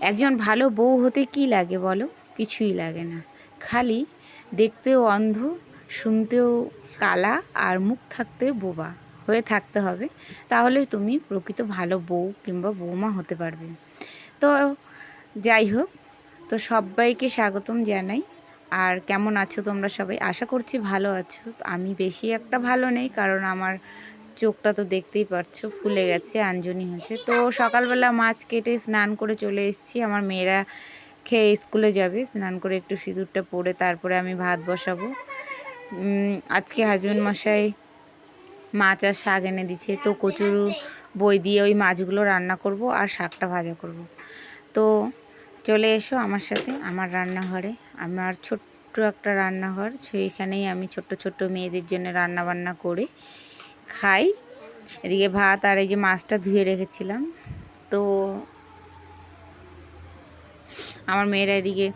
একজন ভালো বউ হতে কি লাগে বলো? কিছুই লাগে না। খালি দেখতেও অন্ধ, শুনতেও কালা আর মুখ থাকতে বোবা। হয়ে থাকতে হবে। তাহলে তুমি প্রকৃত ভালো বউ কিংবা বৌমা হতে পারবে। তো যাই হোক, তো সবাইকে স্বাগতম জানাই। আর কেমন আছো তোমরা সবাই? আশা করছি ভালো আছো। আমি বেশি একটা ভালো নেই, কারণ আমার চোখটা তো দেখতেই পারছ, ফুলে গেছে, আঞ্জনি হয়েছে। তো সকালবেলা মাছ কেটে স্নান করে চলে এসেছি। আমার মেয়েরা খেয়ে স্কুলে যাবে, স্নান করে একটু সিঁদুরটা পরে তারপরে আমি ভাত বসাবো। আজকে হাজব্যান্ড মশাই মাছ আর শাক এনে দিছে তো কচুর বই দিয়ে ওই মাছগুলো রান্না করব আর শাকটা ভাজা করব। তো চলে এসো আমার সাথে, আমার রান্নাঘরে। আমার ছোট্ট একটা রান্নাঘর, সেইখানেই আমি ছোট্ট ছোট্ট মেয়েদের জন্য রান্না বান্না করে খাই। এদিকে ভাত আর এই যে মাছটা ধুয়ে রেখেছিলাম। তো আমার মেয়েরা এদিকে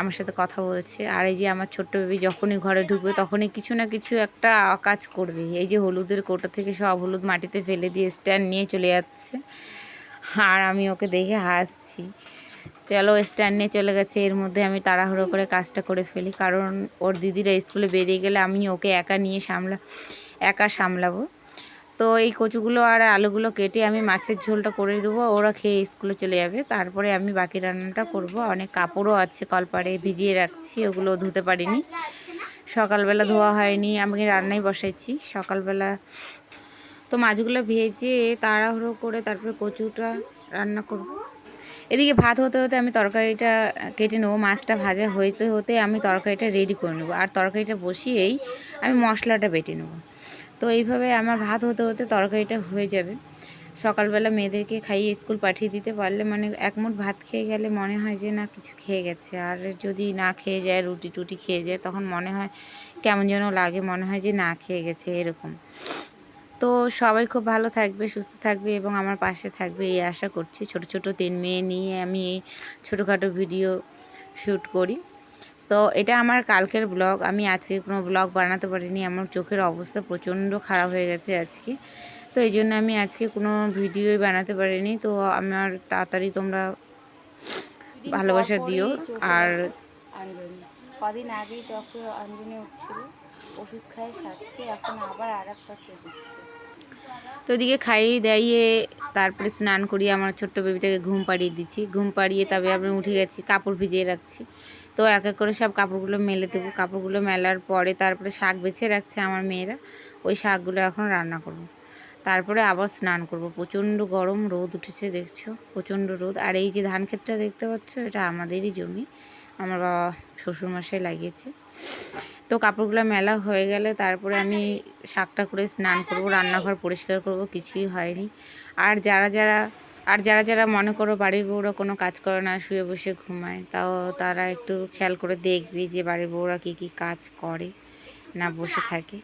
আমার সাথে কথা বলছে। আর এই যে আমার ছোট্ট বেবি যখনই ঘরে ঢুকবে তখনই কিছু না কিছু একটা কাজ করবে। এই যে হলুদের কোটা থেকে সব হলুদ মাটিতে ফেলে দিয়ে স্ট্যান্ড নিয়ে চলে যাচ্ছে। আর আমি ওকে দেখে হাসছি। চলো স্ট্যান্ড নিয়ে চলে গেছে। এর মধ্যে আমি তাড়াহুড়ো করে কাজটা করে ফেলি। কারণ ওর দিদিরা স্কুলে বেরিয়ে গেলে আমি ওকে একা নিয়ে সামলা একা সামলাবো। তো এই কচুগুলো আর আলুগুলো কেটে আমি মাছের ঝোলটা করে দেবো, ওরা খেয়ে স্কুলে চলে যাবে। তারপরে আমি বাকি রান্নাটা করব। অনেক কাপড়ও আছে কলপাড়ে ভিজিয়ে রাখছি, ওগুলো ধুতে পারিনি। সকালবেলা ধোয়া হয়নি, আমি রান্নাই বসাইছি। সকালবেলা তো মাছগুলো ভেজে তাড়াহুড়ো করে তারপরে কচুটা রান্না করব। এদিকে ভাত হতে হতে আমি তরকারিটা কেটে নেব, মাছটা ভাজা হইতে হতে আমি তরকারিটা রেডি করে নেব। আর তরকারিটা বসিয়েই আমি মশলাটা বেটে নেব। তো এইভাবে আমার ভাত হতে হতে তরকারিটা হয়ে যাবে। সকালবেলা মেয়েদেরকে খাইয়ে স্কুল পাঠিয়ে দিতে পারলে মানে এক মুঠ ভাত খেয়ে গেলে মনে হয় যে না, কিছু খেয়ে গেছে। আর যদি না খেয়ে যায় রুটি টুটি খেয়ে যায়, তখন মনে হয় কেমন যেন লাগে, মনে হয় যে না খেয়ে গেছে, এরকম। তো সবাই খুব ভালো থাকবে সুস্থ থাকবে এবং আমার পাশে থাকবে এই আশা করছি। ছোট ছোট তিন মেয়ে নিয়ে আমি এই ছোটোখাটো ভিডিও শ্যুট করি। তো এটা আমার কালকের ব্লগ। আমি আজকে কোনো ব্লগ বানাতে পারিনি। আমার চোখের অবস্থা প্রচণ্ড খারাপ হয়ে গেছে আজকে। তো এই জন্য আমি আজকে কোনো ভিডিওই বানাতে পারিনি। তো আমার তাড়াতাড়ি তোমরা ভালোবাসা দিও। আর কদিন আগেই চোখে আঞ্জনি উঠছিল। ওষুধ খাই সারছি এখন আবার আর একটা চোখ উঠছে তো এদিকে খাইয়ে দাইয়ে তারপরে স্নান করিয়ে আমার ছোট্ট বেবিটাকে ঘুম পাড়িয়ে দিচ্ছি। ঘুম পাড়িয়ে তবে আমি উঠে গেছি, কাপড় ভিজিয়ে রাখছি। তো এক এক করে সব কাপড়গুলো মেলে দেবো। কাপড়গুলো মেলার পরে তারপরে শাক বেছে রাখছে আমার মেয়েরা। ওই শাকগুলো এখন রান্না করব। তারপরে আবার স্নান করব। প্রচণ্ড গরম, রোদ উঠেছে দেখছ? প্রচণ্ড রোদ। আর এই যে ধান ক্ষেতটা দেখতে পাচ্ছ, এটা আমাদেরই জমি। আমার বাবা শ্বশুরমশাই লাগিয়েছে। তো কাপড়গুলো মেলা হয়ে গেলে তারপরে আমি শাকটা করে স্নান করব, রান্নাঘর পরিষ্কার করব, কিছুই হয়নি। আর যারা যারা, আর যারা যারা মনে করো বাড়ির বউরা কোনো কাজ করে না, শুয়ে বসে ঘুমায়, তাও তারা একটু খেয়াল করে দেখবি যে বাড়ির বউরা কী কী কাজ করে না বসে থাকে।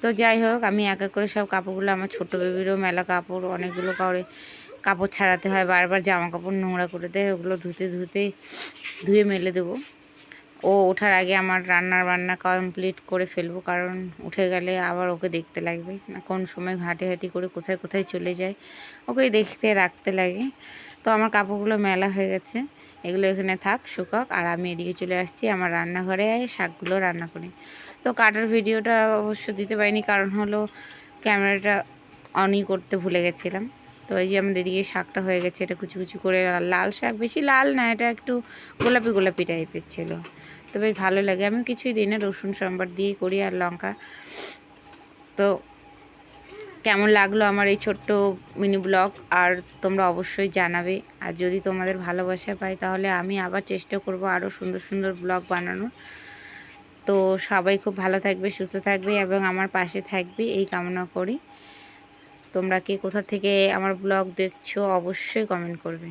তো যাই হোক, আমি এক এক করে সব কাপড়গুলো, আমার ছোটো বেবিরও মেলা কাপড়, অনেকগুলো করে কাপড় ছাড়াতে হয়, বারবার জামা কাপড় নোংরা করে দেয়, ওগুলো ধুতে ধুতে ধুয়ে মেলে দেবো। ও ওঠার আগে আমার রান্নার বান্না কমপ্লিট করে ফেলব, কারণ উঠে গেলে আবার ওকে দেখতে লাগবে কোন সময় ঘাটে হাঁটি করে কোথায় কোথায় চলে যায়। ওকে দেখতে রাখতে লাগে। তো আমার কাপড়গুলো মেলা হয়ে গেছে। এগুলো এখানে থাক, শুকাক, আর আমি এদিকে চলে আসছি আমার রান্নাঘরে আয়, শাকগুলো রান্না করি। তো কাটার ভিডিওটা অবশ্য দিতে পারিনি, কারণ হলো ক্যামেরাটা অনই করতে ভুলে গেছিলাম। তো এই যে আমাদের এদিকে শাকটা হয়ে গেছে, এটা কুচি কুচি করে লাল শাক, বেশি লাল না, এটা একটু গোলাপি গোলাপি টাইপের ছিল। তো বেশ ভালো লাগে। আমি কিছুই দিই না, রসুন, সম্বার দিয়েই করি আর লঙ্কা। তো কেমন লাগল আমার এই ছোট্ট মিনি ব্লগ? আর তোমরা অবশ্যই জানাবে। আর যদি তোমাদের ভালোবাসা পাই, তাহলে আমি আবার চেষ্টা করব আরও সুন্দর সুন্দর ব্লগ বানানোর। তো সবাই খুব ভালো থাকবে, সুস্থ থাকবে এবং আমার পাশে থাকবে, এই কামনা করি। তোমরা কে কোথা থেকে আমার ব্লগ দেখছ, অবশ্যই কমেন্ট করবে।